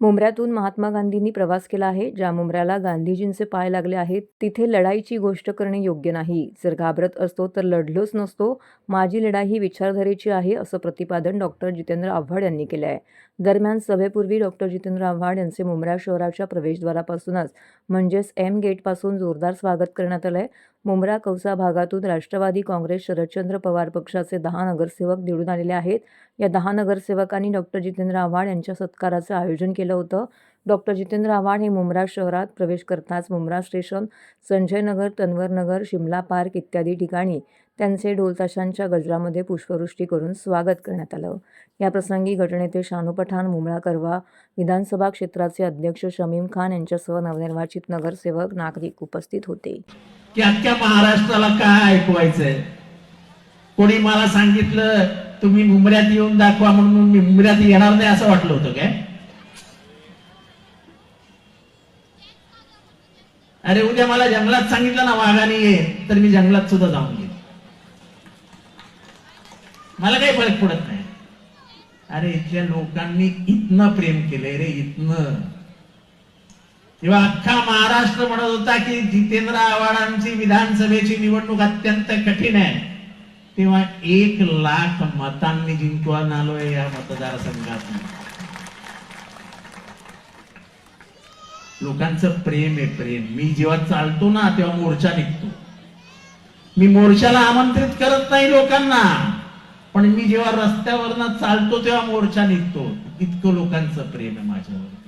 मुंबऱ्यातून महात्मा गांधींनी प्रवास केला आहे ज्या मुंबऱ्याला गांधीजींचे पाय लागले आहेत. तिथे लढाईची गोष्ट करणे योग्य नाही. जर घाबरत असतो तर लढलोच नसतो. माझी लढाई ही विचारधारेची आहे असं प्रतिपादन डॉक्टर जितेंद्र आव्हाड यांनी केलं आहे दरम्यान सभेपूर्वी डॉक्टर जितेंद्र आव्हाड यांचे मुंब्रा शहराच्या प्रवेशद्वारापासूनच म्हणजेच एम गेटपासून जोरदार स्वागत करण्यात आलं आहे मुंब्रा कौसा भागातून राष्ट्रवादी काँग्रेस शरदचंद्र पवार पक्षाचे दहा नगरसेवक निवडून आलेले आहेत. या दहा नगरसेवकांनी डॉक्टर जितेंद्र आव्हाड यांच्या सत्काराचं आयोजन केलं होतं. डॉक्टर जितेंद्र आव्हाड हे मुंब्रा शहरात प्रवेश करताच मुंब्रा स्टेशन संजय नगर तन्वर नगर शिमला पार्क इत्यादी ठिकाणी त्यांचे ढोलताशांच्या गजरामध्ये पुष्पवृष्टी करून स्वागत करण्यात आलं. याप्रसंगी गटनेते शानू पठाण मुंबळा करवा विधानसभा क्षेत्राचे अध्यक्ष शमीम खान यांच्यासह नवनिर्वाचित नगरसेवक नागरिक उपस्थित होते. की अख्ख्या महाराष्ट्राला काय ऐकवायचंय? कोणी मला सांगितलं तुम्ही मुंबऱ्यात येऊन दाखवा म्हणून मुंबऱ्यात येणार नाही असं वाटलं होतं काय? अरे उद्या मला जंगलात सांगितलं ना वाघाने ये तर मी जंगलात सुद्धा जाऊन येईन मला काही फरक पडत नाही. अरे इथल्या लोकांनी इतनं प्रेम केलंय रे इतनं. तेव्हा अख्खा महाराष्ट्र म्हणत होता की जितेंद्र आव्हाडांची विधानसभेची निवडणूक अत्यंत कठीण आहे. तेव्हा एक लाख मतांनी जिंकून आलोय या मतदारसंघात लोकांचं प्रेम आहे प्रेम. मी जेव्हा चालतो ना तेव्हा मोर्चा निघतो. मी मोर्चाला आमंत्रित करत नाही लोकांना. पण मी जेव्हा रस्त्यावरनं चालतो तेव्हा मोर्चा निघतो. इतकं लोकांचं प्रेम आहे माझ्यावर.